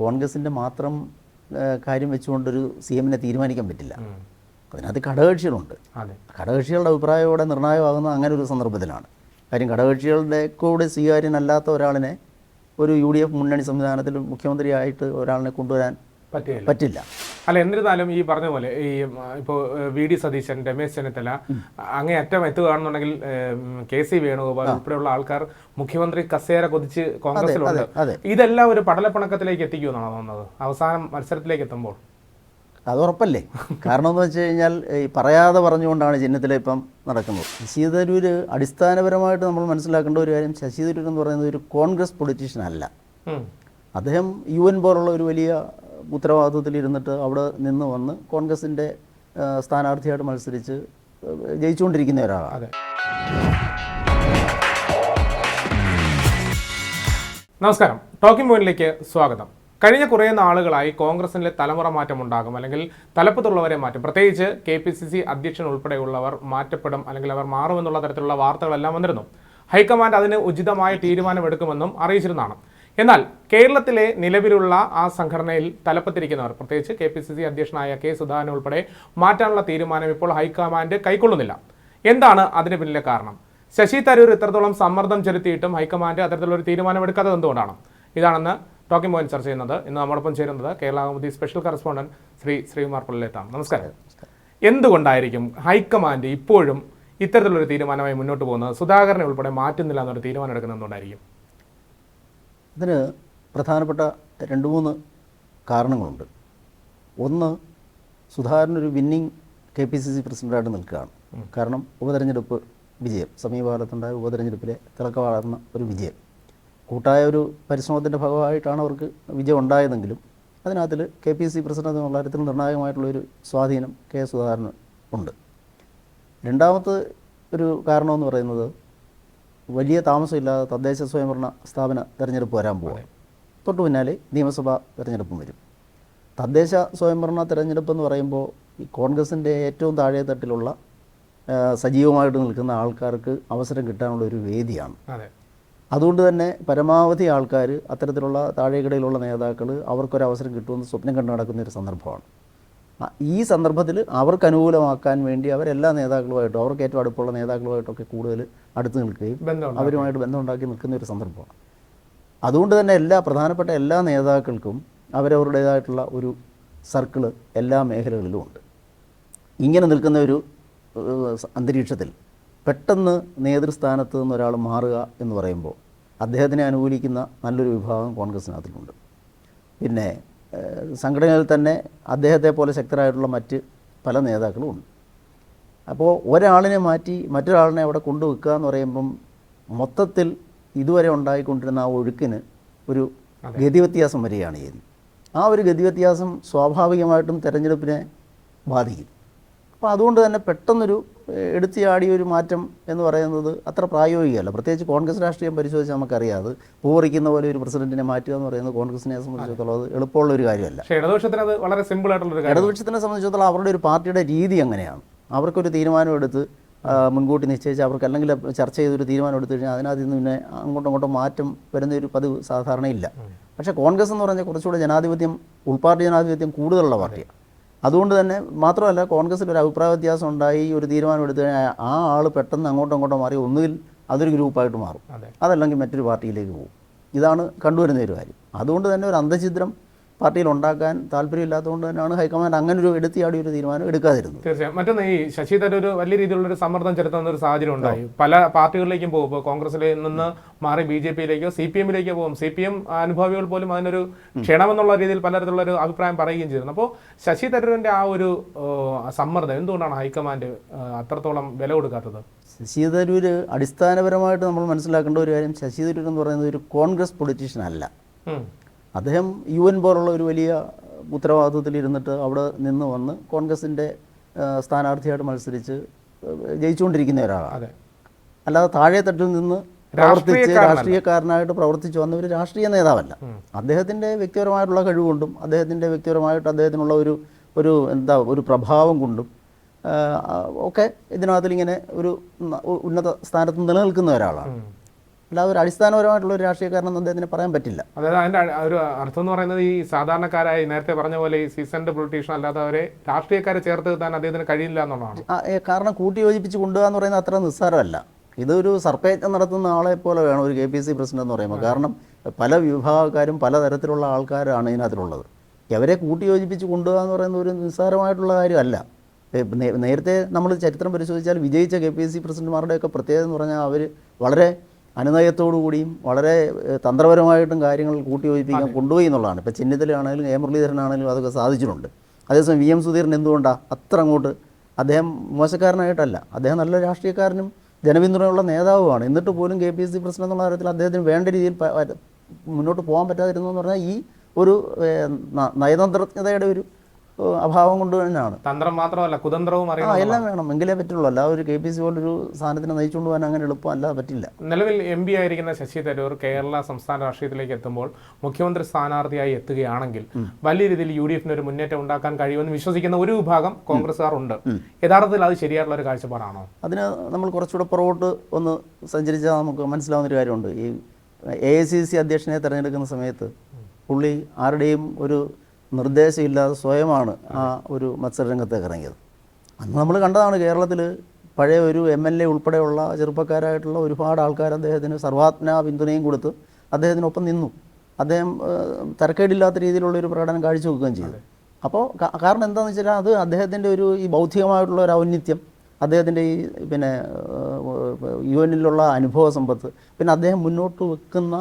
കോൺഗ്രസിന്റെ മാത്രം കാര്യം വെച്ചുകൊണ്ടൊരു സി എമ്മിനെ തീരുമാനിക്കാൻ പറ്റില്ല. അതിനകത്ത് ഘടകകക്ഷികളുണ്ട് ഘടകകക്ഷികളുടെ അഭിപ്രായമോടെ ഇവിടെ നിർണായകമാകുന്ന അങ്ങനെ ഒരു സന്ദർഭത്തിലാണ്. കാര്യം ഘടകകക്ഷികളുടെ കൂടെ സ്വീകാര്യനല്ലാത്ത ഒരാളിനെ ഒരു യു ഡി എഫ് മുന്നണി സംവിധാനത്തിൽ മുഖ്യമന്ത്രിയായിട്ട് ഒരാളിനെ കൊണ്ടുവരാൻ പറ്റില്ല. അല്ല എന്നിരുന്നാലും ഈ പറഞ്ഞ പോലെ ഈ ഇപ്പോ വി ഡി സതീശൻ രമേശ് ചെന്നിത്തല അങ്ങേ അറ്റം എത്തുകയാണെന്നുണ്ടെങ്കിൽ കെ സി വേണുഗോപാൽ ഉൾപ്പെടെയുള്ള ആൾക്കാർ മുഖ്യമന്ത്രി കസേര കൊതിച്ച് കോൺഗ്രസിലുണ്ട് ഇതെല്ലാം ഒരു പടലപ്പിണക്കത്തിലേക്ക് എത്തിക്കുമെന്നാണ് തോന്നുന്നത്? അവസാനം മത്സരത്തിലേക്ക് എത്തുമ്പോൾ. അത് ഉറപ്പല്ലേ? കാരണം എന്ന് വെച്ച് കഴിഞ്ഞാൽ ഈ പറയാതെ പറഞ്ഞുകൊണ്ടാണ് ചിഹ്നത്തിൽ ഇപ്പം നടക്കുന്നത്. ശശി തരൂർ അടിസ്ഥാനപരമായിട്ട് നമ്മൾ മനസ്സിലാക്കേണ്ട ഒരു കാര്യം ശശി തരൂർ എന്ന് പറയുന്നത് ഒരു കോൺഗ്രസ് പൊളിറ്റീഷ്യൻ അല്ല. അദ്ദേഹം യു എൻ പോലുള്ള ഒരു വലിയ ഉത്തരവാദിത്വത്തിൽ ഇരുന്നിട്ട് അവിടെ നിന്ന് വന്ന് കോൺഗ്രസിന്റെ സ്ഥാനാർത്ഥിയായിട്ട് മത്സരിച്ച് ജയിച്ചുകൊണ്ടിരിക്കുന്ന ഒരാളാണ്. നമസ്കാരം. ടോക്കിംഗ് പോയിന്റിലേക്ക് സ്വാഗതം. കഴിഞ്ഞ കുറേ നാളുകളായി കോൺഗ്രസിലെ തലമുറ മാറ്റം ഉണ്ടാകും അല്ലെങ്കിൽ തലപ്പത്തുള്ളവരെ മാറ്റും. പ്രത്യേകിച്ച് കെ പി സി സി അധ്യക്ഷൻ ഉൾപ്പെടെയുള്ളവർ മാറ്റപ്പെടും അല്ലെങ്കിൽ അവർ മാറുമെന്നുള്ള തരത്തിലുള്ള വാർത്തകളെല്ലാം വന്നിരുന്നു. ഹൈക്കമാൻഡ് അതിന് ഉചിതമായ തീരുമാനമെടുക്കുമെന്നും അറിയിച്ചിരുന്നതാണ്. എന്നാൽ കേരളത്തിലെ നിലവിലുള്ള ആ സംഘടനയിൽ തലപ്പത്തിരിക്കുന്നവർ പ്രത്യേകിച്ച് കെ പി സി സി അധ്യക്ഷനായ കെ സുധാകരൻ ഉൾപ്പെടെ മാറ്റാനുള്ള തീരുമാനം ഇപ്പോൾ ഹൈക്കമാൻഡ് കൈക്കൊള്ളുന്നില്ല. എന്താണ് അതിന് പിന്നിലെ കാരണം? ശശി തരൂർ ഇത്രത്തോളം സമ്മർദ്ദം ചെലുത്തിയിട്ടും ഹൈക്കമാൻഡ് അത്തരത്തിലുള്ള ഒരു തീരുമാനമെടുക്കാത്തത് എന്തുകൊണ്ടാണ്? ഇതാണെന്ന് ടോക്കിംഗ് പോയിന്റ് ചർച്ച ചെയ്യുന്നത്. ഇന്ന് നമ്മോടൊപ്പം ചേരുന്നത് കേരള കൗമുദി സ്പെഷ്യൽ കറസ്പോണ്ടന്റ് ശ്രീ ശ്രീകുമാർ പുള്ളിലേത്താണ് നമസ്കാരം. എന്തുകൊണ്ടായിരിക്കും ഹൈക്കമാൻഡ് ഇപ്പോഴും ഇത്തരത്തിലൊരു തീരുമാനമായി മുന്നോട്ട് പോകുന്നത്? സുധാകരനെ ഉൾപ്പെടെ മാറ്റുന്നില്ല എന്നൊരു തീരുമാനം എടുക്കുന്നത് എന്തുകൊണ്ടായിരിക്കും? ഇതിന് പ്രധാനപ്പെട്ട രണ്ട് മൂന്ന് കാരണങ്ങളുണ്ട്. ഒന്ന് സുധാകരൻ ഒരു winning K P C C പ്രസിഡന്റായിട്ട് നിൽക്കുകയാണ്. കാരണം ഉപതെരഞ്ഞെടുപ്പ് വിജയം സമീപകാലത്തുണ്ടായ ഉപതെരഞ്ഞെടുപ്പിലെ തിളക്കമാർന്ന ഒരു വിജയം. കൂട്ടായ ഒരു പരിശ്രമത്തിന്റെ ഭാഗമായിട്ടാണ് അവർക്ക് വിജയം ഉണ്ടായതെങ്കിലും അതിനകത്തിൽ കെ പി സി പ്രസിഡന്റ് എന്നുള്ള കാര്യത്തിൽ നിർണായകമായിട്ടുള്ളൊരു സ്വാധീനം കെ സുധാകരന് ഉണ്ട്. രണ്ടാമത്തെ ഒരു കാരണമെന്ന് പറയുന്നത് വലിയ താമസമില്ലാതെ തദ്ദേശ സ്വയംഭരണ സ്ഥാപന തെരഞ്ഞെടുപ്പ് വരാൻ പോവുക തൊട്ടു പിന്നാലെ നിയമസഭാ തെരഞ്ഞെടുപ്പും വരും. തദ്ദേശ സ്വയംഭരണ തെരഞ്ഞെടുപ്പ് എന്ന് പറയുമ്പോൾ ഈ കോൺഗ്രസിന്റെ ഏറ്റവും താഴെ തട്ടിലുള്ള സജീവമായിട്ട് നിൽക്കുന്ന ആൾക്കാർക്ക് അവസരം കിട്ടാനുള്ള ഒരു വേദിയാണ്. അതെ. അതുകൊണ്ട് തന്നെ പരമാവധി ആൾക്കാർ അത്തരത്തിലുള്ള താഴേക്കിടയിലുള്ള നേതാക്കൾ അവർക്കൊരു അവസരം കിട്ടുമെന്ന് സ്വപ്നം കണ്ടു നടക്കുന്ന ഒരു സന്ദർഭമാണ്. ഈ സന്ദർഭത്തിൽ അവർക്ക് അനുകൂലമാക്കാൻ വേണ്ടി അവരെല്ലാ നേതാക്കളുമായിട്ടും അവർക്ക് ഏറ്റവും അടുപ്പുള്ള നേതാക്കളുമായിട്ടൊക്കെ കൂടുതൽ അടുത്ത് നിൽക്കുകയും അവരുമായിട്ട് ബന്ധമുണ്ടാക്കി നിൽക്കുന്ന ഒരു സന്ദർഭമാണ്. അതുകൊണ്ട് തന്നെ എല്ലാ പ്രധാനപ്പെട്ട എല്ലാ നേതാക്കൾക്കും അവരവരുടേതായിട്ടുള്ള ഒരു സർക്കിൾ എല്ലാ മേഖലകളിലും ഉണ്ട്. ഇങ്ങനെ നിൽക്കുന്ന ഒരു അന്തരീക്ഷത്തിൽ പെട്ടെന്ന് നേതൃസ്ഥാനത്ത് നിന്ന് ഒരാൾ മാറുക എന്ന് പറയുമ്പോൾ അദ്ദേഹത്തിനെ അനുകൂലിക്കുന്ന നല്ലൊരു വിഭാഗം കോൺഗ്രസിനകത്തിലുണ്ട് പിന്നെ സംഘടനയിൽ തന്നെ അദ്ദേഹത്തെ പോലെ ശക്തരായിട്ടുള്ള മറ്റ് പല നേതാക്കളും ഉണ്ട്. അപ്പോൾ ഒരാളിനെ മാറ്റി മറ്റൊരാളിനെ അവിടെ കൊണ്ടുവെക്കുക എന്ന് പറയുമ്പം മൊത്തത്തിൽ ഇതുവരെ ഉണ്ടായിക്കൊണ്ടിരുന്ന ആ ഒഴുക്കിന് ഒരു ഗതിവ്യത്യാസം വരികയാണ് ചെയ്യുന്നത് ആ ഒരു ഗതിവ്യത്യാസം സ്വാഭാവികമായിട്ടും തെരഞ്ഞെടുപ്പിനെ ബാധിക്കും. അപ്പോൾ അതുകൊണ്ട് തന്നെ പെട്ടെന്നൊരു എടുത്തിയാടിയ ഒരു മാറ്റം എന്ന് പറയുന്നത് അത്ര പ്രായോഗികമല്ല. പ്രത്യേകിച്ച് കോൺഗ്രസ് രാഷ്ട്രീയം പരിശോധിച്ച് നമുക്കറിയാം അത്. പൂവറിക്കുന്ന പോലെ ഒരു പ്രസിഡന്റിനെ മാറ്റുക എന്ന് പറയുന്നത് കോൺഗ്രസിനെ സംബന്ധിച്ചിടത്തോളം അത് എളുപ്പമുള്ള ഒരു കാര്യമല്ല. ഇടതുപക്ഷത്തിന് അത് വളരെ സിമ്പിൾ ആയിട്ടുള്ള ഇടതുപക്ഷത്തിനെ സംബന്ധിച്ചിടത്തോളം അവരുടെ ഒരു പാർട്ടിയുടെ രീതി അങ്ങനെയാണ്. അവർക്കൊരു തീരുമാനം എടുത്ത് മുൻകൂട്ടി നിശ്ചയിച്ച് അവർക്ക് അല്ലെങ്കിൽ ചർച്ച ചെയ്തൊരു തീരുമാനം എടുത്തു കഴിഞ്ഞാൽ അതിനകത്ത് നിന്ന് പിന്നെ അങ്ങോട്ടും ഇങ്ങോട്ടും മാറ്റം വരുന്ന ഒരു പതിവ് സാധാരണയില്ല. പക്ഷേ കോൺഗ്രസ് എന്ന് പറഞ്ഞാൽ കുറച്ചുകൂടെ ജനാധിപത്യം ഉൾപാർട്ടി ജനാധിപത്യം കൂടുതലുള്ള പാർട്ടിയാണ്. അതുകൊണ്ട് തന്നെ മാത്രമല്ല കോൺഗ്രസിൽ ഒരു അഭിപ്രായ വ്യത്യാസം ഉണ്ടായി ഒരു തീരുമാനം എടുത്തു കഴിഞ്ഞാൽ ആ ആൾ പെട്ടെന്ന് അങ്ങോട്ടും ഇങ്ങോട്ടും മാറി ഒന്നുകിൽ അതൊരു ഗ്രൂപ്പായിട്ട് മാറും. അതല്ലെങ്കിൽ മറ്റൊരു പാർട്ടിയിലേക്ക് പോകും. ഇതാണ് കണ്ടുവരുന്ന ഒരു കാര്യം. അതുകൊണ്ട് തന്നെ ഒരു അന്തഛിദ്രം പാർട്ടിയിൽ ഉണ്ടാക്കാൻ താല്പര്യമില്ലാത്തതുകൊണ്ട് തന്നെയാണ് ഹൈക്കമാൻഡ് അങ്ങനെ ഒരു എടുത്തിയാടി ഒരു തീരുമാനം എടുക്കാതിരുന്നത്. തീർച്ചയായും. മറ്റൊന്ന് ഈ ശശി തരൂർ വലിയ രീതിയിലുള്ള ഒരു സമ്മർദ്ദം ചെലുത്തുന്ന ഒരു സാഹചര്യം ഉണ്ടായി. പല പാർട്ടികളിലേക്കും പോകും. ഇപ്പോൾ കോൺഗ്രസിൽ നിന്ന് മാറി ബി ജെ പിയിലേക്കോ സി പി എമ്മിലേക്കോ പോകും. സി പി എം അനുഭാവികൾ പോലും അതിനൊരു ക്ഷണമെന്നുള്ള രീതിയിൽ പലതരത്തിലുള്ള ഒരു അഭിപ്രായം പറയുകയും ചെയ്തിരുന്നു. അപ്പോൾ ശശി തരൂരിന്റെ ആ ഒരു സമ്മർദ്ദം എന്തുകൊണ്ടാണ് ഹൈക്കമാൻഡ് അത്രത്തോളം വില കൊടുക്കാത്തത്? ശശി തരൂർ അടിസ്ഥാനപരമായിട്ട് നമ്മൾ മനസ്സിലാക്കേണ്ട ഒരു കാര്യം ശശി തരൂർ എന്ന് പറയുന്നത് ഒരു കോൺഗ്രസ് പൊളിറ്റീഷ്യൻ അല്ല. അദ്ദേഹം യു എൻ പോലുള്ള ഒരു വലിയ ഉത്തരവാദിത്വത്തിൽ ഇരുന്നിട്ട് അവിടെ നിന്ന് വന്ന് കോൺഗ്രസിന്റെ സ്ഥാനാർത്ഥിയായിട്ട് മത്സരിച്ച് ജയിച്ചുകൊണ്ടിരിക്കുന്ന ഒരാളാണ്. അല്ലാതെ താഴെ തട്ടിൽ നിന്ന് പ്രവർത്തിച്ച് രാഷ്ട്രീയക്കാരനായിട്ട് പ്രവർത്തിച്ചു വന്ന ഒരു രാഷ്ട്രീയ നേതാവല്ല. അദ്ദേഹത്തിന്റെ വ്യക്തിപരമായിട്ടുള്ള കഴിവുകൊണ്ടും അദ്ദേഹത്തിന്റെ വ്യക്തിപരമായിട്ട് അദ്ദേഹത്തിനുള്ള ഒരു ഒരു എന്താ ഒരു പ്രഭാവം കൊണ്ടും ഒക്കെ ഇതിനകത്തിൽ ഇങ്ങനെ ഒരു ഉന്നത സ്ഥാനത്ത് നിലനിൽക്കുന്ന ഒരാളാണ്. അല്ലാതെ ഒരു അടിസ്ഥാനപരമായിട്ടുള്ള ഒരു രാഷ്ട്രീയക്കാരനെന്ന് അദ്ദേഹത്തിന് പറയാൻ പറ്റില്ല. അതായത് അതിന്റെ ഒരു അർത്ഥം എന്ന് പറയുന്നത് ഈ സാധാരണക്കാരായി നേരത്തെ പറഞ്ഞ പോലെ ഈ സീസൺഡ് പൊളിറ്റീഷ്യൻ അല്ലാത്തവരെ രാഷ്ട്രീയക്കാരെ ചേർത്ത് കിട്ടാൻ അദ്ദേഹത്തിന് കഴിയില്ല എന്നുള്ളതാണ്. കാരണം കൂട്ടി യോജിപ്പിച്ച് കൊണ്ടുപോകാന്ന് പറയുന്നത് അത്ര നിസ്സാരമല്ല. ഇതൊരു സർപ്പയജ്ഞം നടത്തുന്ന ആളെ പോലെ വേണം ഒരു കെ പി സി പ്രസിഡന്റ് എന്ന് പറയുമ്പോൾ. കാരണം പല വിഭാഗക്കാരും പല തരത്തിലുള്ള ആൾക്കാരാണ് ഇതിനകത്തിലുള്ളത്. അവരെ കൂട്ടി യോജിപ്പിച്ച് കൊണ്ടുപോകുക എന്ന് പറയുന്നത് ഒരു നിസ്സാരമായിട്ടുള്ള കാര്യമല്ല. നേരത്തെ നമ്മൾ ചരിത്രം പരിശോധിച്ചാൽ വിജയിച്ച കെ പി സി പ്രസിഡന്റുമാരുടെയൊക്കെ പ്രത്യേകത എന്ന് പറഞ്ഞാൽ അവർ വളരെ അനുനയത്തോടു കൂടിയും വളരെ തന്ത്രപരമായിട്ടും കാര്യങ്ങൾ കൂട്ടി യോജിപ്പിക്കാൻ കൊണ്ടുപോയി എന്നുള്ളതാണ്. ഇപ്പോൾ ചെന്നിത്തലയാണെങ്കിലും എ. മുരളീധരനാണെങ്കിലും അതൊക്കെ സാധിച്ചിട്ടുണ്ട്. അതേസമയം വി. എം. സുധീരൻ എന്തുകൊണ്ടാണ് അത്ര അങ്ങോട്ട് അദ്ദേഹം മോശക്കാരനായിട്ടല്ല. അദ്ദേഹം നല്ല രാഷ്ട്രീയക്കാരനും ജനപിന്തുണയുള്ള നേതാവുമാണ്. എന്നിട്ട് പോലും K. P. S C. President എന്നുള്ള കാര്യത്തിൽ അദ്ദേഹത്തിന് വേണ്ട രീതിയിൽ മുന്നോട്ട് പോകാൻ പറ്റാതിരുന്നു എന്ന് പറഞ്ഞാൽ ഈ ഒരു നയതന്ത്രജ്ഞതയുടെ ഒരു അഭാവം കൊണ്ട് തന്നെയാണ്. തന്ത്രം മാത്രമല്ല കുതന്ത്രവും ആ എല്ലാം വേണം. എങ്കിലേ പറ്റുള്ളൂ. അല്ല ഒരു കെ പി സി പോലൊരു സാധനത്തിനെ നയിച്ചുകൊണ്ട് പോകാൻ അങ്ങനെ എളുപ്പം അല്ലാതെ പറ്റില്ല. നിലവിൽ എം പി ആയിരിക്കുന്ന ശശി തരൂർ കേരള സംസ്ഥാന രാഷ്ട്രീയത്തിലേക്ക് എത്തുമ്പോൾ മുഖ്യമന്ത്രി സ്ഥാനാർത്ഥിയായി എത്തുകയാണെങ്കിൽ വലിയ രീതിയിൽ യു ഡി എഫിന് ഒരു മുന്നേറ്റം ഉണ്ടാക്കാൻ കഴിയുമെന്ന് വിശ്വസിക്കുന്ന ഒരു വിഭാഗം കോൺഗ്രസ്സുകാർ ഉണ്ട്. യഥാർത്ഥത്തിൽ അത് ശരിയായിട്ടുള്ള ഒരു കാഴ്ചപ്പാടാണോ? അതിന് നമ്മൾ കുറച്ചുകൂടെ പുറകോട്ട് ഒന്ന് സഞ്ചരിച്ചാൽ നമുക്ക് മനസ്സിലാവുന്നൊരു കാര്യമുണ്ട്. ഈ എ ഐ സി സി അധ്യക്ഷനെ തിരഞ്ഞെടുക്കുന്ന സമയത്ത് പുള്ളി ആരുടെയും ഒരു നിർദ്ദേശമില്ലാതെ സ്വയമാണ് ആ ഒരു മത്സരരംഗത്തേക്ക് ഇറങ്ങിയത്. അന്ന് നമ്മൾ കണ്ടതാണ് കേരളത്തിൽ പഴയ ഒരു എം എൽ എ ഉൾപ്പെടെയുള്ള ചെറുപ്പക്കാരായിട്ടുള്ള ഒരുപാട് ആൾക്കാർ അദ്ദേഹത്തിന് സർവാത്മന പിന്തുണയും കൊടുത്ത് അദ്ദേഹത്തിനൊപ്പം നിന്നു. അദ്ദേഹം തരക്കേടില്ലാത്ത രീതിയിലുള്ള ഒരു പ്രകടനം കാഴ്ചവെക്കുകയും ചെയ്തു. അപ്പോൾ കാരണം എന്താണെന്ന് വെച്ചാൽ അത് അദ്ദേഹത്തിന്റെ ഒരു ഈ ബൗദ്ധികമായിട്ടുള്ള ഒരു ഔന്നിത്യം അദ്ദേഹത്തിന്റെ ഈ പിന്നെ യു എനിലുള്ള അനുഭവ സമ്പത്ത് പിന്നെ അദ്ദേഹം മുന്നോട്ട് വെക്കുന്ന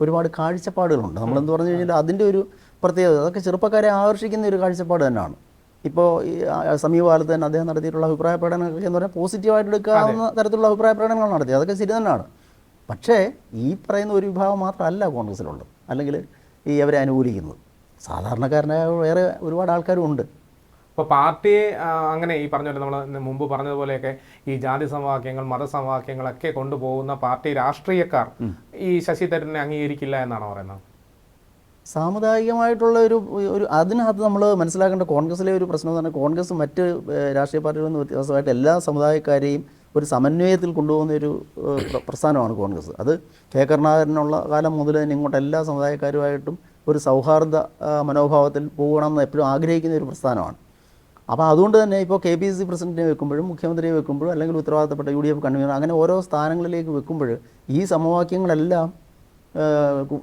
ഒരുപാട് കാഴ്ചപ്പാടുകളുണ്ട്. നമ്മളെന്ത് പറഞ്ഞു കഴിഞ്ഞാൽ അതിന്റെ ഒരു പ്രത്യേകത. അതൊക്കെ ചെറുപ്പക്കാരെ ആകർഷിക്കുന്ന ഒരു കാഴ്ചപ്പാട് തന്നെയാണ്. ഇപ്പോൾ ഈ സമീപകാലത്ത് തന്നെ അദ്ദേഹം നടത്തിയിട്ടുള്ള അഭിപ്രായ പ്രകടനങ്ങളൊക്കെ എന്ന് പറഞ്ഞാൽ പോസിറ്റീവായിട്ട് എടുക്കാവുന്ന തരത്തിലുള്ള അഭിപ്രായ പ്രകടനങ്ങൾ നടത്തി അതൊക്കെ ശരി തന്നെയാണ്. പക്ഷേ ഈ പറയുന്ന ഒരു വിഭാഗം മാത്രമല്ല കോൺഗ്രസ്സിലുള്ളത്. അല്ലെങ്കിൽ ഈ അവരെ അനുകൂലിക്കുന്നത്. സാധാരണക്കാരനായ വേറെ ഒരുപാട് ആൾക്കാരും ഉണ്ട്. അപ്പോൾ പാർട്ടിയെ അങ്ങനെ ഈ പറഞ്ഞ നമ്മൾ മുമ്പ് പറഞ്ഞതുപോലെയൊക്കെ ഈ ജാതി സമവാക്യങ്ങൾ മതസമവാക്യങ്ങളൊക്കെ കൊണ്ടുപോകുന്ന പാർട്ടി രാഷ്ട്രീയക്കാർ ഈ ശശി തരൂരിനെ അംഗീകരിക്കില്ല എന്നാണ് പറയുന്നത്? സാമുദായികമായിട്ടുള്ള ഒരു ഒരു അതിനകത്ത് നമ്മൾ മനസ്സിലാക്കേണ്ട കോൺഗ്രസ്സിലെ ഒരു പ്രശ്നം എന്ന് പറഞ്ഞാൽ കോൺഗ്രസ് മറ്റ് രാഷ്ട്രീയ പാർട്ടികളിൽ നിന്ന് വ്യത്യാസമായിട്ട് എല്ലാ സമുദായക്കാരെയും ഒരു സമന്വയത്തിൽ കൊണ്ടുപോകുന്ന ഒരു പ്രസ്ഥാനമാണ് കോൺഗ്രസ്. അത് കെ കരുണാകരനുള്ള കാലം മുതൽ തന്നെ ഇങ്ങോട്ട് എല്ലാ സമുദായക്കാരുമായിട്ടും ഒരു സൗഹാർദ്ദ മനോഭാവത്തിൽ പോകണമെന്ന് എപ്പോഴും ആഗ്രഹിക്കുന്ന ഒരു പ്രസ്ഥാനമാണ്. അപ്പോൾ അതുകൊണ്ട് തന്നെ ഇപ്പോൾ കെ പി സി പ്രസിഡന്റിനെ വെക്കുമ്പോഴും മുഖ്യമന്ത്രിയെ വെക്കുമ്പോഴും അല്ലെങ്കിൽ ഉത്തരവാദിത്തപ്പെട്ട യു ഡി എഫ് കൺവീനർ അങ്ങനെ ഓരോ സ്ഥാനങ്ങളിലേക്ക് വെക്കുമ്പോൾ ഈ സമവാക്യങ്ങളെല്ലാം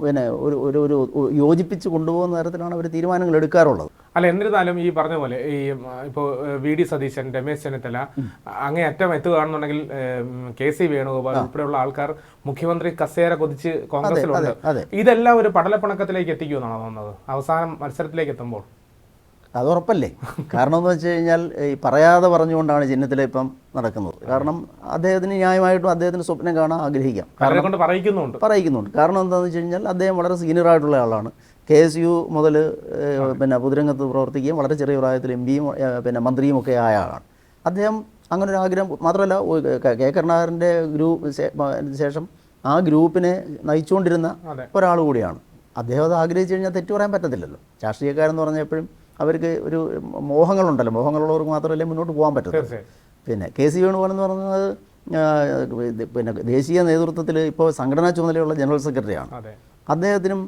പിന്നെ ഒരു ഒരു ഒരു യോജിപ്പിച്ച് കൊണ്ടുപോകുന്ന തരത്തിലാണ് അവർ തീരുമാനങ്ങൾ എടുക്കാറുള്ളത്. അല്ല എന്നിരുന്നാലും ഈ പറഞ്ഞ പോലെ ഈ ഇപ്പോൾ വി ഡി സതീശൻ രമേശ് ചെന്നിത്തല അങ്ങേ അറ്റം എത്തുകയാണെന്നുണ്ടെങ്കിൽ കെ സി വേണുഗോപാൽ ഉൾപ്പെടെയുള്ള ആൾക്കാർ മുഖ്യമന്ത്രി കസേര കൊതിച്ച് കോൺഗ്രസിലുണ്ട്. ഇതെല്ലാം ഒരു പടലപ്പണക്കത്തിലേക്ക് എത്തിക്കുമെന്നാണ് തോന്നുന്നത്? അവസാനം മത്സരത്തിലേക്ക് എത്തുമ്പോൾ. അത് ഉറപ്പല്ലേ? കാരണം എന്ന് വെച്ച് കഴിഞ്ഞാൽ ഈ പറയാതെ പറഞ്ഞുകൊണ്ടാണ് ചിഹ്നത്തിൽ ഇപ്പം നടക്കുന്നത്. കാരണം അദ്ദേഹത്തിന് ന്യായമായിട്ടും അദ്ദേഹത്തിന് സ്വപ്നം കാണാൻ ആഗ്രഹിക്കാം. കാരണം പറയിക്കുന്നുണ്ട് പറയിക്കുന്നുണ്ട് കാരണം എന്താണെന്ന് വെച്ച് കഴിഞ്ഞാൽ അദ്ദേഹം വളരെ സീനിയർ ആയിട്ടുള്ള ആളാണ്. കെ എസ് യു മുതൽ പിന്നെ പൊതുരംഗത്ത് പ്രവർത്തിക്കുകയും വളരെ ചെറിയ പ്രായത്തിൽ എം പിയും പിന്നെ മന്ത്രിയും ഒക്കെ ആയ ആളാണ്. അദ്ദേഹം അങ്ങനെ ഒരു ആഗ്രഹം മാത്രമല്ല ക- കരുണാകരന്റെ ഗ്രൂപ്പ് ശേഷം ആ ഗ്രൂപ്പിനെ നയിച്ചുകൊണ്ടിരുന്ന. ഒരാൾ കൂടിയാണ്. അദ്ദേഹം അത് ആഗ്രഹിച്ചു കഴിഞ്ഞാൽ തെറ്റു പറയാൻ പറ്റത്തില്ലല്ലോ. രാഷ്ട്രീയക്കാരെന്ന് പറഞ്ഞാൽ എപ്പോഴും അവർക്ക് ഒരു മോഹങ്ങളുണ്ടല്ലോ. മോഹങ്ങളുള്ളവർക്ക് മാത്രമല്ലേ മുന്നോട്ട് പോകാൻ പറ്റത്തുള്ളൂ. പിന്നെ കെ സി വേണുഗോപാൽ എന്ന് പറയുന്നത് പിന്നെ ദേശീയ നേതൃത്വത്തിൽ ഇപ്പോൾ സംഘടനാ ചുമതലയുള്ള ജനറൽ സെക്രട്ടറിയാണ്. അദ്ദേഹത്തിനും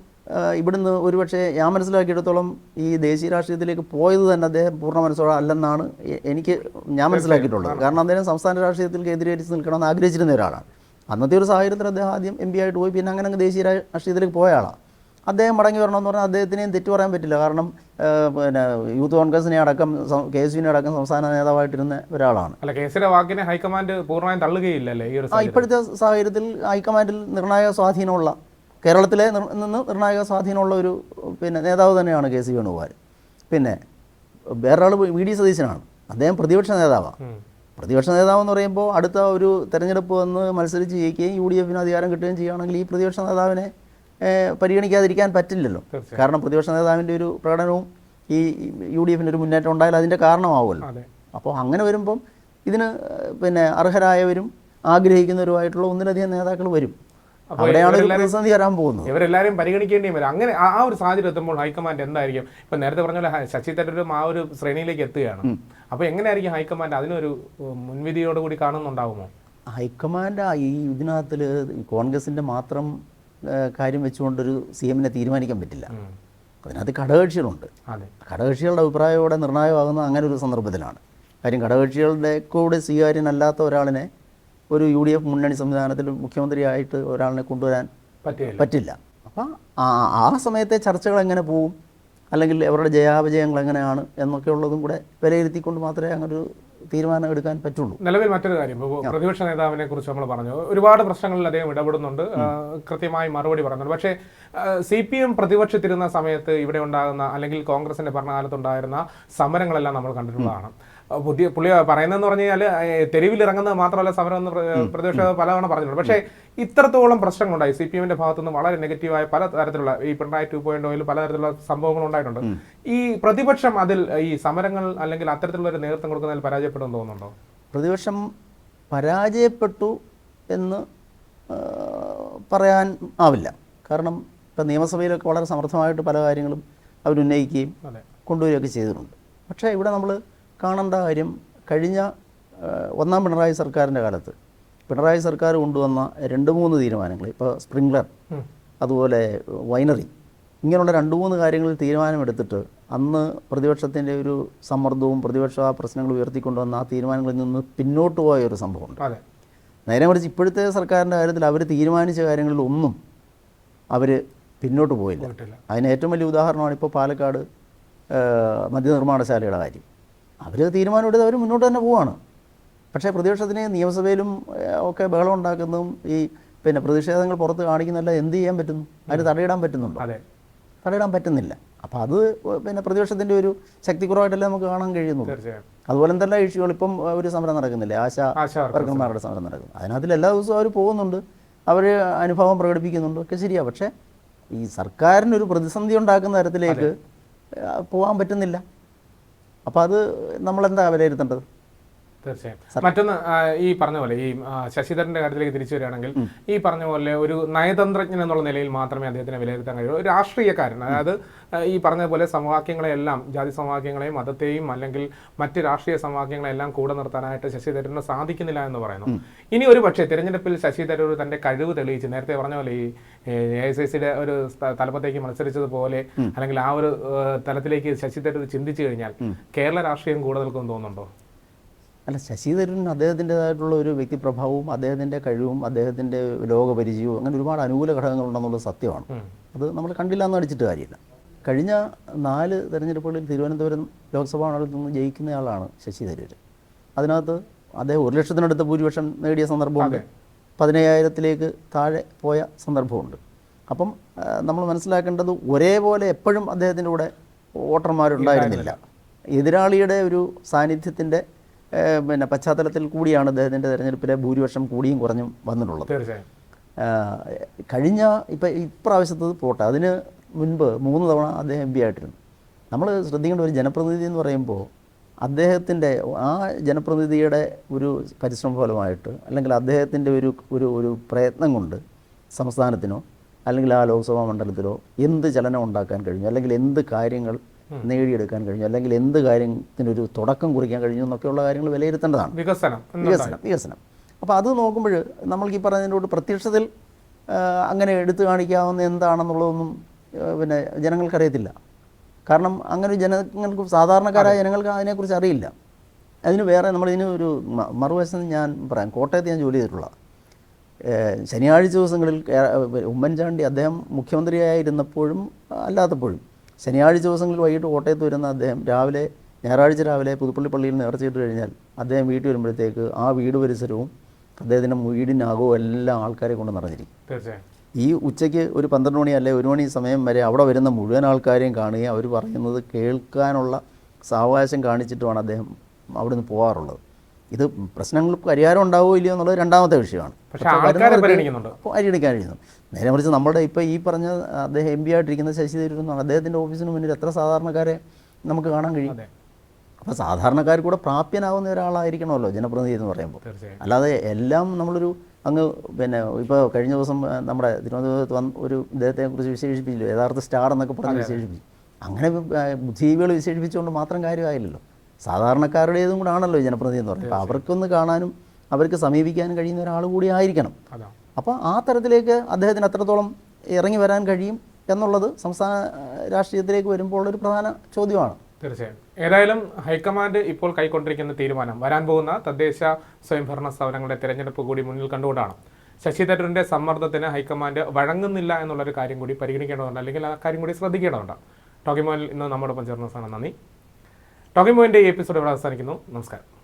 ഇവിടുന്ന് ഒരുപക്ഷെ ഞാൻ മനസ്സിലാക്കിയെടുത്തോളം ഈ ദേശീയ രാഷ്ട്രീയത്തിലേക്ക് പോയത് തന്നെ അദ്ദേഹം പൂർണ മനസ്സോടെ അല്ലെന്നാണ് എനിക്ക് ഞാൻ മനസ്സിലാക്കിയിട്ടുള്ളത്. കാരണം അദ്ദേഹം സംസ്ഥാന രാഷ്ട്രീയത്തിൽ കേന്ദ്രീകരിച്ച് നിൽക്കണമെന്ന് ആഗ്രഹിച്ചിരുന്ന ഒരാളാണ്. അന്നത്തെ ഒരു സാഹചര്യത്തിൽ അദ്ദേഹം ആദ്യം എം പി ആയിട്ട് പോയി പിന്നെ അങ്ങനെ അങ്ങ് ദേശീയ രാഷ്ട്രീയത്തിലേക്ക് പോയ ആളാണ്. അദ്ദേഹം മടങ്ങി വരണമെന്ന് പറഞ്ഞാൽ അദ്ദേഹത്തിനെയും തെറ്റു പറയാൻ പറ്റില്ല. കാരണം പിന്നെ യൂത്ത് കോൺഗ്രസിനെ അടക്കം കെ എസ് യുവിനെ അടക്കം സംസ്ഥാന നേതാവായിട്ടിരുന്ന ഒരാളാണ്. അല്ല കേസിന്റെ വാക്കിനെ ഹൈക്കമാൻഡ് പൂർണമായും തള്ളുകയില്ലല്ലേ ഈ ഒരു? ഇപ്പോഴത്തെ സാഹചര്യത്തിൽ ഹൈക്കമാൻഡിൽ നിർണായക സ്വാധീനമുള്ള കേരളത്തിലെ നിന്ന് നിർണായക സ്വാധീനമുള്ള ഒരു പിന്നെ നേതാവ് തന്നെയാണ് കെ സി വേണുഗോപാൽ. പിന്നെ വേറൊരാൾ വി ഡി സതീശനാണ്. അദ്ദേഹം പ്രതിപക്ഷ നേതാവാണ്. പ്രതിപക്ഷ നേതാവെന്ന് പറയുമ്പോൾ അടുത്ത ഒരു തെരഞ്ഞെടുപ്പ് വന്ന് മത്സരിച്ച് ജയിക്കുകയും യു ഡി എഫിന് അധികാരം കിട്ടുകയും ചെയ്യുകയാണെങ്കിൽ ഈ പ്രതിപക്ഷ നേതാവിനെ പരിഗണിക്കാതിരിക്കാൻ പറ്റില്ലല്ലോ. കാരണം പ്രതിപക്ഷ നേതാവിന്റെ ഒരു പ്രകടനവും ഈ യു ഡി എഫിന്റെ ഒരു മുന്നേറ്റം ഉണ്ടായാൽ അതിന്റെ കാരണമാവുമല്ലോ. അപ്പോൾ അങ്ങനെ വരുമ്പം ഇതിന് പിന്നെ അർഹരായവരും ആഗ്രഹിക്കുന്നവരുമായിട്ടുള്ള ഒന്നിലധികം നേതാക്കൾ വരും. അവിടെയാണ് ഇവരെല്ലാവരും- പ്രതിസന്ധി വരാൻ പോകുന്നത്. ഇവരെല്ലാവരും പരിഗണിക്കേണ്ടിയും വരും. അങ്ങനെ ആ ഒരു സാഹചര്യം എത്തുമ്പോൾ ഹൈക്കമാൻഡ് എന്തായിരിക്കും? ഇപ്പൊ നേരത്തെ പറഞ്ഞ പോലെ ശശി തരൂരും ആ ഒരു ശ്രേണിയിലേക്ക് എത്തുകയാണ്. അപ്പൊ എങ്ങനെയായിരിക്കും ഹൈക്കമാൻഡ് അതിനൊരു മുൻവിധിയോടുകൂടി കാണുന്നുണ്ടാവുമോ? ഹൈക്കമാൻഡ് ഈ ഇതിനകത്തിൽ കോൺഗ്രസിന്റെ മാത്രം കാര്യം വെച്ചുകൊണ്ടൊരു സി എമ്മിനെ തീരുമാനിക്കാൻ പറ്റില്ല. അതിനകത്ത് ഘടകകക്ഷികളുണ്ട് ഘടകകക്ഷികളുടെ ഇവിടെ നിർണായകമാകുന്ന അങ്ങനെ ഒരു സന്ദർഭത്തിലാണ്. കാര്യം ഘടകകക്ഷികളുടെ കൂടെ സ്വീകാര്യനല്ലാത്ത ഒരാളിനെ ഒരു യു ഡി എഫ് മുന്നണി സംവിധാനത്തിൽ മുഖ്യമന്ത്രിയായിട്ട് ഒരാളിനെ കൊണ്ടുവരാൻ പറ്റില്ല. അപ്പം ആ ആ സമയത്തെ ചർച്ചകൾ എങ്ങനെ പോകും അല്ലെങ്കിൽ അവരുടെ ജയാപജയങ്ങൾ എങ്ങനെയാണ് എന്നൊക്കെ ഉള്ളതും കൂടെ വിലയിരുത്തിക്കൊണ്ട് മാത്രമേ അങ്ങനൊരു തീരുമാനം എടുക്കാൻ പറ്റുള്ളൂ. നിലവിൽ മറ്റൊരു കാര്യം പ്രതിപക്ഷ നേതാവിനെ കുറിച്ച് നമ്മൾ പറഞ്ഞു. ഒരുപാട് പ്രശ്നങ്ങളിൽ അദ്ദേഹം ഇടപെടുന്നുണ്ട്. കൃത്യമായി മറുപടി പറയുന്നുണ്ട് പക്ഷേ സി പി എം പ്രതിപക്ഷത്തിരുന്ന സമയത്ത് ഇവിടെ ഉണ്ടാകുന്ന അല്ലെങ്കിൽ കോൺഗ്രസിന്റെ ഭരണകാലത്തുണ്ടായിരുന്ന സമരങ്ങളെല്ലാം നമ്മൾ കണ്ടിട്ടുള്ളതാണ്. പുതിയ പുള്ളി പറയുന്നതെന്ന് പറഞ്ഞു കഴിഞ്ഞാൽ തെരുവിൽ ഇറങ്ങുന്നത് മാത്രമല്ല സമരം എന്ന് പ്ര- പ്രതിപക്ഷ പലതവണ പറഞ്ഞിട്ടുണ്ട്. പക്ഷേ ഇത്രത്തോളം പ്രശ്നങ്ങളുണ്ടായി. സി പി എമ്മിന്റെ ഭാഗത്തുനിന്ന് വളരെ നെഗറ്റീവായ പല തരത്തിലുള്ള ഈ പിണറായി ടു പോയിന്റ് ഓയിൽ പലതരത്തിലുള്ള സംഭവങ്ങൾ ഉണ്ടായിട്ടുണ്ട്. ഈ പ്രതിപക്ഷം അതിൽ ഈ സമരങ്ങൾ അല്ലെങ്കിൽ അത്തരത്തിലുള്ള ഒരു നേതൃത്വം കൊടുക്കുന്നതിൽ പരാജയപ്പെടുമെന്ന് തോന്നുന്നുണ്ടോ? പ്രതിപക്ഷം പരാജയപ്പെട്ടു എന്ന് പറയാൻ ആവില്ല. കാരണം ഇപ്പം നിയമസഭയിലൊക്കെ വളരെ സമർത്ഥമായിട്ട് പല കാര്യങ്ങളും അവരുന്നയിക്കുകയും കൊണ്ടുവരികയൊക്കെ ചെയ്തിട്ടുണ്ട്. പക്ഷേ ഇവിടെ നമ്മൾ കാണേണ്ട കാര്യം കഴിഞ്ഞ ഒന്നാം പിണറായി സർക്കാരിന്റെ കാലത്ത്. പിണറായി സർക്കാർ കൊണ്ടുവന്ന രണ്ട് മൂന്ന് തീരുമാനങ്ങൾ ഇപ്പോൾ സ്പ്രിംഗ്ലർ അതുപോലെ വൈനറി ഇങ്ങനെയുള്ള രണ്ട് മൂന്ന് കാര്യങ്ങളിൽ തീരുമാനമെടുത്തിട്ട് അന്ന് പ്രതിപക്ഷത്തിന്റെ ഒരു സമ്മർദ്ദവും പ്രതിപക്ഷ പ്രശ്നങ്ങൾ ഉയർത്തിക്കൊണ്ടുവന്ന ആ തീരുമാനങ്ങളിൽ നിന്ന് പിന്നോട്ട് പോയ ഒരു സംഭവമുണ്ട്. നേരെ മറിച്ച് ഇപ്പോഴത്തെ സർക്കാരിന്റെ കാര്യത്തിൽ അവർ തീരുമാനിച്ച കാര്യങ്ങളിൽ ഒന്നും അവർ പിന്നോട്ട് പോയില്ല. അതിന് ഏറ്റവും വലിയ ഉദാഹരണമാണ് ഇപ്പോൾ പാലക്കാട് മദ്യനിർമ്മാണശാലയുടെ കാര്യം. അവർ തീരുമാനമെടുത്ത് അവർ മുന്നോട്ട് തന്നെ പോവാണ്. പക്ഷേ പ്രതിപക്ഷത്തിന് നിയമസഭയിലും ഒക്കെ ബഹളം ഉണ്ടാക്കുന്നതും ഈ പിന്നെ പ്രതിഷേധങ്ങൾ പുറത്ത് കാണിക്കുന്നതല്ല എന്ത് ചെയ്യാൻ പറ്റുന്നു? അതിന് തടയിടാൻ പറ്റുന്നുണ്ടോ? അതെ. തടയിടാൻ പറ്റുന്നില്ല. അപ്പം അത് പിന്നെ പ്രതിപക്ഷത്തിന്റെ ഒരു ശക്തിക്കുറവായിട്ടല്ലേ നമുക്ക് കാണാൻ കഴിയുന്നു അതുപോലെ തന്നെ ഇഷ്യൂകൾ ഇപ്പം ഒരു സമരം നടക്കുന്നില്ലേ? ആശ ആശാ വർക്കർ വർക്കർമാരുടെ സമരം നടക്കുന്നു. അതിനകത്തിൽ എല്ലാ ദിവസവും അവർ പോകുന്നുണ്ട്. അവർ അനുഭവം പ്രകടിപ്പിക്കുന്നുണ്ട്. ഒക്കെ ശരിയാണ് പക്ഷേ ഈ സർക്കാരിനൊരു പ്രതിസന്ധി ഉണ്ടാക്കുന്ന തരത്തിലേക്ക് പോകാൻ പറ്റുന്നില്ല. അപ്പോൾ അത് നമ്മളെന്താ വിലയിരുത്തേണ്ടത്? തീർച്ചയായും. മറ്റൊന്ന് ഈ പറഞ്ഞ പോലെ ഈ ശശിധരന്റെ കാര്യത്തിലേക്ക് തിരിച്ചു വരികയാണെങ്കിൽ ഈ പറഞ്ഞ പോലെ ഒരു നയതന്ത്രജ്ഞൻ എന്നുള്ള നിലയിൽ മാത്രമേ അദ്ദേഹത്തിനെ വിലയിരുത്താൻ കഴിയൂ. ഒരു രാഷ്ട്രീയക്കാരൻ അതായത് ഈ പറഞ്ഞ പോലെ സമവാക്യങ്ങളെല്ലാം ജാതി സമവാക്യങ്ങളെയും മതത്തെയും അല്ലെങ്കിൽ മറ്റ് രാഷ്ട്രീയ സമവാക്യങ്ങളെല്ലാം കൂടെ നിർത്താനായിട്ട് ശശിധരന് സാധിക്കുന്നില്ല എന്ന് പറയുന്നു. ഇനി ഒരു പക്ഷേ തിരഞ്ഞെടുപ്പിൽ ശശിധരൻ തന്റെ കഴിവ് തെളിയിച്ച് നേരത്തെ പറഞ്ഞ പോലെ ഈ എ ഐ സി സിയുടെ ഒരു തലപ്പത്തേക്ക് മത്സരിച്ചതുപോലെ അല്ലെങ്കിൽ ആ ഒരു തലത്തിലേക്ക് ശശിധരൻ ചിന്തിച്ചു കഴിഞ്ഞാൽ കേരള രാഷ്ട്രീയം കൂടുതൽ നിൽക്കുമെന്ന് തോന്നുന്നുണ്ടോ? അല്ല ശശി തരൂരിന് അദ്ദേഹത്തിന്റെതായിട്ടുള്ള ഒരു വ്യക്തിപ്രഭാവവും അദ്ദേഹത്തിന്റെ കഴിവും അദ്ദേഹത്തിന്റെ ലോകപരിചയവും അങ്ങനെ ഒരുപാട് അനുകൂല ഘടകങ്ങളുണ്ടെന്നുള്ളത് സത്യമാണ്. അത് നമ്മൾ കണ്ടില്ല എന്ന് അടിച്ചിട്ട് കാര്യമില്ല. കഴിഞ്ഞ നാല് തെരഞ്ഞെടുപ്പുകളിൽ തിരുവനന്തപുരം ലോക്സഭാ മണ്ഡലത്തിൽ നിന്ന് ജയിക്കുന്നയാളാണ് ശശി തരൂർ അതിനകത്ത് അദ്ദേഹം ഒരു ലക്ഷത്തിനടുത്ത് ഭൂരിപക്ഷം നേടിയ സന്ദർഭമുണ്ട്. പതിനയ്യായിരത്തിലേക്ക് താഴെ പോയ സന്ദർഭമുണ്ട്. അപ്പം നമ്മൾ മനസ്സിലാക്കേണ്ടത് ഒരേപോലെ എപ്പോഴും അദ്ദേഹത്തിന്റെ കൂടെ വോട്ടർമാരുണ്ടായിരുന്നില്ല. എതിരാളിയുടെ ഒരു സാന്നിധ്യത്തിന്റെ പിന്നെ പശ്ചാത്തലത്തിൽ കൂടിയാണ് അദ്ദേഹത്തിന്റെ തെരഞ്ഞെടുപ്പിലെ ഭൂരിപക്ഷം കൂടിയും കുറഞ്ഞും വന്നിട്ടുള്ളത്. തീർച്ചയായും. കഴിഞ്ഞ ഇപ്പം ഇപ്രാവശ്യത്തത് പോട്ടെ അതിന് മുൻപ് മൂന്ന് തവണ അദ്ദേഹം എം പി ആയിട്ടിരുന്നു. നമ്മൾ ശ്രദ്ധിക്കേണ്ട ഒരു ജനപ്രതിനിധി എന്ന് പറയുമ്പോൾ അദ്ദേഹത്തിന്റെ ആ ജനപ്രതിനിധിയുടെ ഒരു പരിശ്രമ ഫലമായിട്ട് അല്ലെങ്കിൽ അദ്ദേഹത്തിന്റെ ഒരു ഒരു ഒരു പ്രയത്നം കൊണ്ട് സംസ്ഥാനത്തിനോ അല്ലെങ്കിൽ ആ ലോക്സഭാ മണ്ഡലത്തിലോ എന്ത് ചലനം ഉണ്ടാക്കാൻ കഴിഞ്ഞു അല്ലെങ്കിൽ എന്ത് കാര്യങ്ങൾ നേടിയെടുക്കാൻ കഴിഞ്ഞു. അല്ലെങ്കിൽ എന്ത് കാര്യത്തിനൊരു തുടക്കം കുറിക്കാൻ കഴിഞ്ഞു എന്നൊക്കെയുള്ള കാര്യങ്ങൾ വിലയിരുത്തേണ്ടതാണ്. വികസനം വികസനം വികസനം. അപ്പോൾ അത് നോക്കുമ്പോൾ നമ്മൾക്ക് ഈ പറഞ്ഞതിനോട് പ്രത്യക്ഷത്തിൽ അങ്ങനെ എടുത്തു കാണിക്കാവുന്ന എന്താണെന്നുള്ളതൊന്നും പിന്നെ ജനങ്ങൾക്കറിയത്തില്ല. കാരണം അങ്ങനെ ജനങ്ങൾക്ക് സാധാരണക്കാരായ ജനങ്ങൾക്ക് അതിനെക്കുറിച്ച് അറിയില്ല. അതിന് വേറെ നമ്മളിതിന് ഒരു മറുവശം ഞാൻ പറയാം. കോട്ടയത്ത് ഞാൻ ജോലി ചെയ്തിട്ടുള്ള ശനിയാഴ്ച ദിവസങ്ങളിൽ ഉമ്മൻചാണ്ടി അദ്ദേഹം മുഖ്യമന്ത്രിയായിരുന്നപ്പോഴും അല്ലാത്തപ്പോഴും ശനിയാഴ്ച ദിവസങ്ങളിൽ വൈകിട്ട് കോട്ടയത്ത് വരുന്ന അദ്ദേഹം രാവിലെ ഞായറാഴ്ച രാവിലെ പുതുപ്പള്ളി പള്ളിയിൽ നേർച്ചയിട്ട് കഴിഞ്ഞാൽ അദ്ദേഹം വീട്ടിൽ വരുമ്പോഴത്തേക്ക് ആ വീട് പരിസരവും അദ്ദേഹത്തിന്റെ വീടിനകവും എല്ലാം ആൾക്കാരെ കൊണ്ട് നിറഞ്ഞിരിക്കും. തീർച്ചയായും. ഈ ഉച്ചയ്ക്ക് ഒരു പന്ത്രണ്ട് മണി അല്ലെ ഒരു മണി സമയം വരെ അവിടെ വരുന്ന മുഴുവൻ ആൾക്കാരെയും കാണുകയും അവർ പറയുന്നത് കേൾക്കാനുള്ള സാവകാശം കാണിച്ചിട്ടുമാണ് അദ്ദേഹം അവിടെ നിന്ന് പോകാറുള്ളത്. ഇത് പ്രശ്നങ്ങൾക്ക് പരിഹാരം ഉണ്ടാവുമോ ഇല്ലയോ എന്നുള്ളത് രണ്ടാമത്തെ വിഷയമാണ്. കഴിയുന്നു നേരെ മറിച്ച് നമ്മുടെ ഇപ്പോൾ ഈ പറഞ്ഞ അദ്ദേഹം എം പി ആയിട്ടിരിക്കുന്ന ശശി തരൂർ അദ്ദേഹത്തിന്റെ ഓഫീസിന് മുന്നിൽ എത്ര സാധാരണക്കാരെ നമുക്ക് കാണാൻ കഴിയും? അപ്പോൾ സാധാരണക്കാർ കൂടെ പ്രാപ്യനാവുന്ന ഒരാളായിരിക്കണമല്ലോ ജനപ്രതിനിധി എന്ന് പറയുമ്പോൾ. അല്ലാതെ എല്ലാം നമ്മളൊരു അങ്ങ് പിന്നെ ഇപ്പോൾ കഴിഞ്ഞ ദിവസം നമ്മുടെ തിരുവനന്തപുരത്ത് വന്ന് ഒരു ഇദ്ദേഹത്തെ കുറിച്ച് വിശേഷിപ്പിച്ചില്ല? യഥാർത്ഥ സ്റ്റാർ എന്നൊക്കെ പറഞ്ഞ് വിശേഷിപ്പിച്ചു. അങ്ങനെ ബുദ്ധിജീവികൾ വിശേഷിപ്പിച്ചുകൊണ്ട് മാത്രം കാര്യമായില്ലല്ലോ. സാധാരണക്കാരുടേതും കൂടെ ആണല്ലോ ജനപ്രതിനിധി എന്ന് പറയുന്നത്. അപ്പോൾ അവർക്കൊന്ന് കാണാനും അവർക്ക് സമീപിക്കാനും കഴിയുന്ന ഒരാൾ കൂടി ആയിരിക്കണം. അപ്പോൾ ആ തരത്തിലേക്ക് അദ്ദേഹത്തിന് അത്രത്തോളം ഇറങ്ങി വരാൻ കഴിയും എന്നുള്ളത് സംസ്ഥാന രാഷ്ട്രീയത്തിലേക്ക് വരുമ്പോൾ ഒരു പ്രധാന ചോദ്യമാണ്. തീർച്ചയായും. ഏതായാലും ഹൈക്കമാൻഡ് ഇപ്പോൾ കൈക്കൊണ്ടിരിക്കുന്ന തീരുമാനം. വരാൻ പോകുന്ന തദ്ദേശ സ്വയംഭരണ സ്ഥാപനങ്ങളുടെ തിരഞ്ഞെടുപ്പ് കൂടി മുന്നിൽ കണ്ടുകൊണ്ടാണ്. ശശി തരൂരിന്റെ സമ്മർദ്ദത്തിന് ഹൈക്കമാൻഡ് വഴങ്ങുന്നില്ല എന്നുള്ളൊരു കാര്യം കൂടി പരിഗണിക്കേണ്ടതുണ്ട്. അല്ലെങ്കിൽ ആ കാര്യം കൂടി ശ്രദ്ധിക്കേണ്ടതുണ്ട്. ടോക്കിമോൽ ഇന്ന് നമ്മോടൊപ്പം ചേർന്ന സാധനം നന്ദി. ടോക്കിമോയിന്റെ ഈ എപ്പിസോഡ് ഇവിടെ അവസാനിക്കുന്നു. നമസ്കാരം.